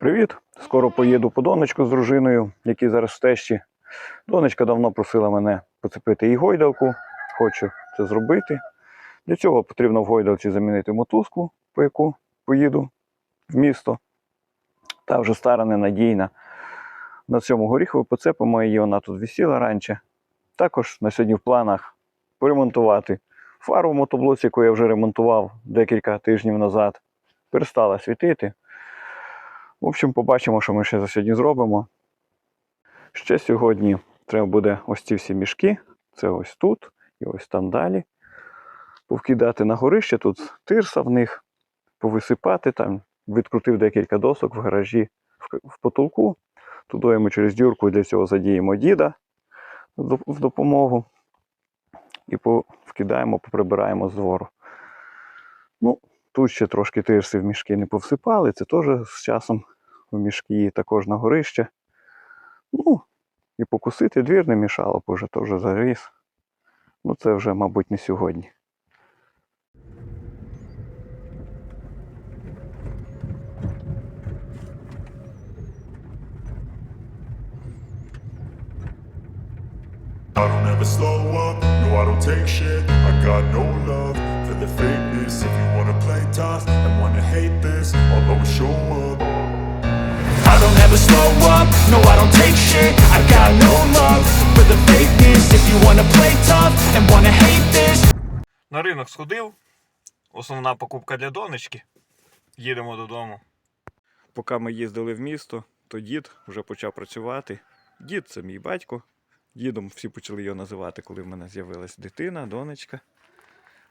Привіт! Скоро поїду по донечку з дружиною, які зараз в тещі. Донечка давно просила мене поцепити їй гойдалку. Хочу це зробити. Для цього потрібно в гойдалці замінити мотузку, по яку поїду в місто. Та вже стара ненадійна. На цьому горіхову поцепимо її, вона тут висіла раніше. Також на сьогодні в планах поремонтувати фару в мотоблоці, яку я вже ремонтував декілька тижнів назад. Перестала світити. В общем, побачимо, що ми ще за сьогодні зробимо. Ще сьогодні треба буде ось ці всі мішки. Це ось тут і ось там далі. Повкидати на горище, тут тирса в них, повисипати там, відкрутив декілька досок в гаражі в, потолку. Туди ми через дюрку для цього задіємо діда в допомогу. І по- вкидаємо, поприбираємо з двору. Ну, Тут ще трошки тирси в мішки не повсипали, це теж з часом в мішки також на горище. Ну, і покусити двір не мішало, бо вже теж заріс. Ну, це вже, мабуть, не сьогодні. I don't ever slow up, no I don't take shit I got no love the fakeness If you wanna play tough and wanna hate this I'll always show up I don't ever slow up, no I don't take shit I got no love for the fakeness If you wanna play tough and wanna hate this На ринок сходив. Основна покупка для донечки. Їдемо додому. Поки ми їздили в місто, то дід вже почав працювати. Дід це мій батько. Дідом всі почали його називати, коли в мене з'явилась дитина, донечка,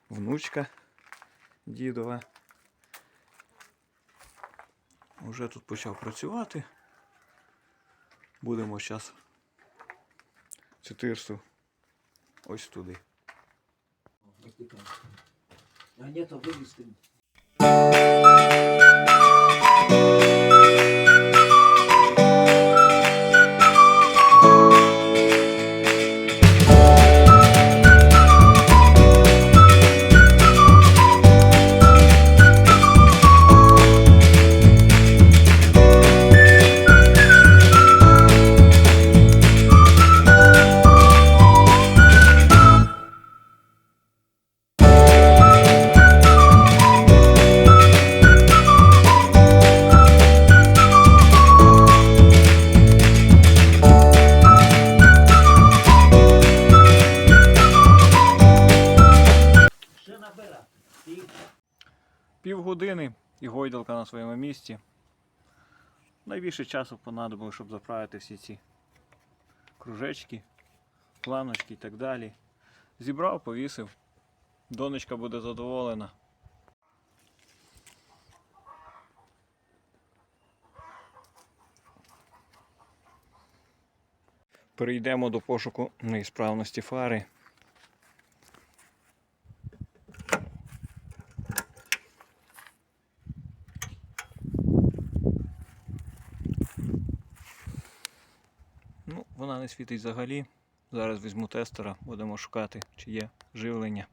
внучка дідова. Уже тут почав працювати. Будемо зараз цю ось туди. А нету вывески. Ще Півгодини і гойдалка на своєму місці. Найбільше часу понадобило, щоб заправити всі ці кружечки, планочки і так далі. Зібрав, повісив. Донечка буде задоволена. Перейдемо до пошуку неісправності фари. Ну, вона не світить взагалі. Зараз візьму тестера, будемо шукати, чи є живлення.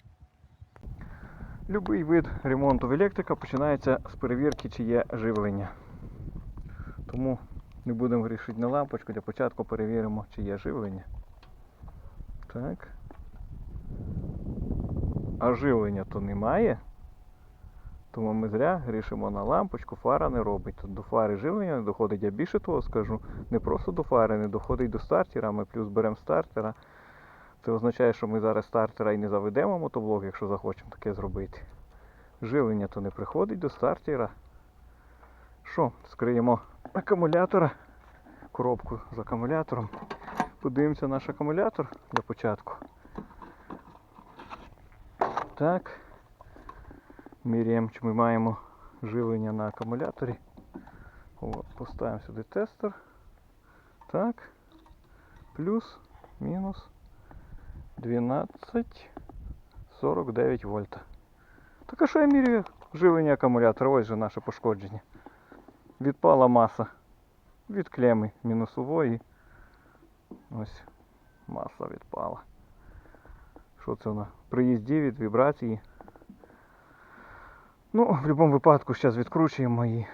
Любий вид ремонту в електрика починається з перевірки, чи є живлення. Тому не будемо вирішити на лампочку, для початку перевіримо, чи є живлення. Так. А живлення то немає. Тому ми зря грішимо на лампочку, фара не робить. Тут до фари живлення не доходить. Я більше того скажу, не просто до фари, не доходить до стартера. Ми плюс беремо стартера. Це означає, що ми зараз стартера і не заведемо мотоблок, якщо захочемо таке зробити. Живлення то не приходить до стартера. Що, скриємо акумулятора, коробку з акумулятором. Подивимося наш акумулятор для початку. Так. Міряємо, чи ми маємо живлення на акумуляторі. О, поставимо сюди тестер. Так. Плюс, мінус 12,49 вольта. Так а що я міряю живлення акумулятора? Ось же наше пошкодження. Відпала маса від клеми мінусової. Ось маса відпала. Що це вона? Приїзді від вібрації. Ну, в будь-якому випадку зараз відкручуємо і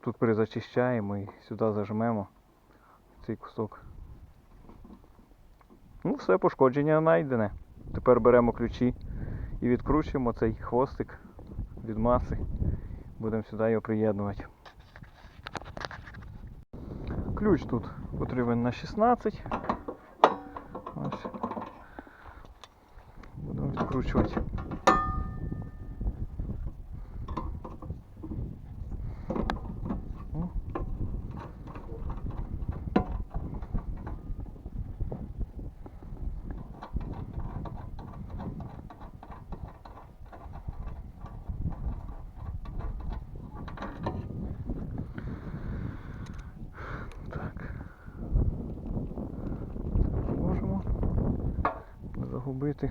Тут перезачищаємо і сюди зажмемо цей кусок. Ну, все, пошкодження знайдене. Тепер беремо ключі і відкручуємо цей хвостик від маси. Будемо сюди його приєднувати. Ключ тут потрібен на 16. Ось. Будемо відкручувати. О. Так. Можемо не загубити.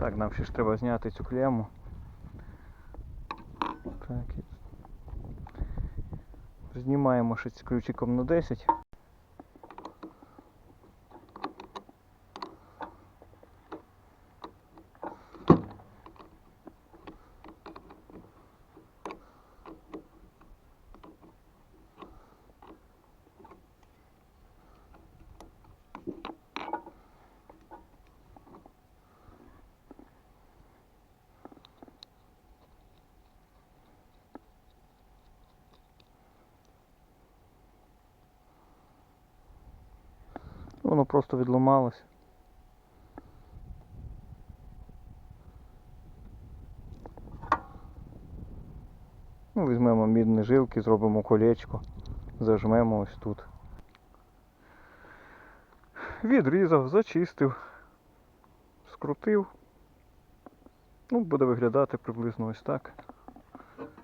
Так, нам ще ж треба зняти цю кляму. Так. Знімаємо з ключиком на 10. Воно просто відламалось. Ну, візьмемо мідні жилки, зробимо колечко, зажмемо ось тут. Відрізав, зачистив, скрутив. Ну, буде виглядати приблизно ось так.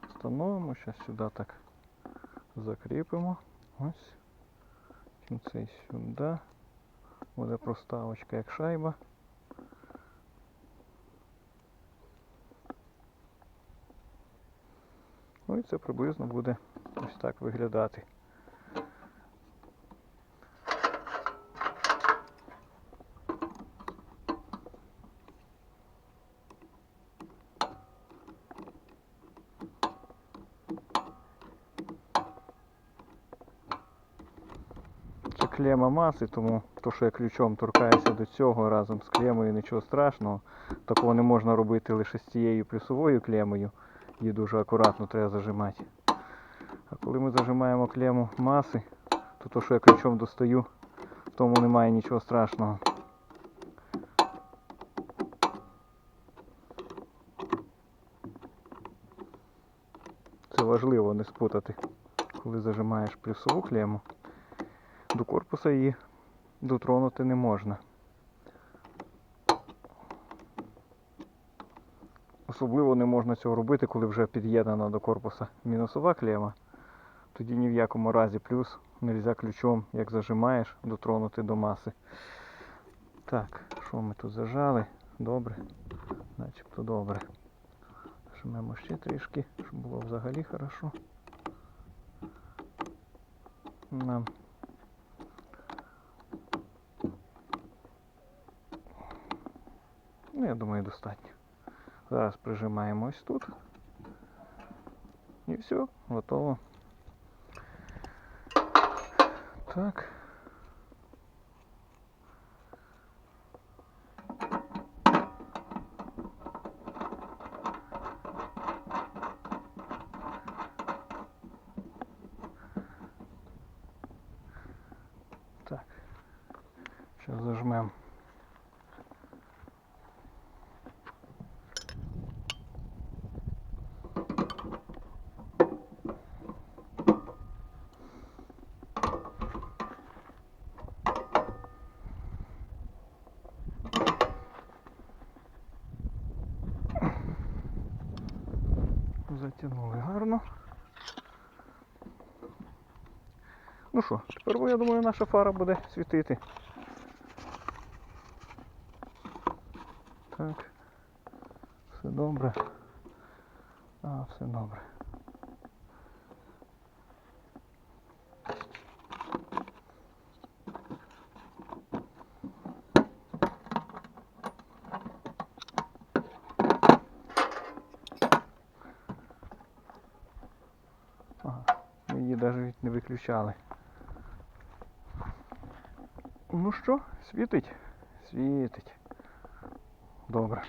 Встановимо, зараз сюди так закріпимо. Ось. Цей сюди. Буде проставочка як шайба. Ну і це приблизно буде ось так виглядати. Це клема маси, тому то, що я ключом торкаюся до цього разом з клемою, нічого страшного. Такого не можна робити лише з цією плюсовою клемою. Її дуже акуратно треба зажимати. А коли ми зажимаємо клему маси, то то, що я ключом достаю, в тому немає нічого страшного. Це важливо не спутати, коли зажимаєш плюсову клему. До корпуса її дотронути не можна. Особливо не можна цього робити, коли вже під'єднана до корпуса мінусова клема. Тоді ні в якому разі плюс не можна ключом, як зажимаєш, дотронути до маси. Так, що ми тут зажали? Добре. Начебто добре. Жмемо ще трішки, щоб було взагалі хорошо. Нам Ну, я думаю, достатньо. Зараз прижимаємо ось тут. І все, готово. Так. Так. Сейчас зажмем. Затягнули гарно. Ну що, тепер я думаю, наша фара буде світити. Так. Все добре. А, все добре. Ага, ми її навіть не виключали. Ну що, світить? Світить. Добре.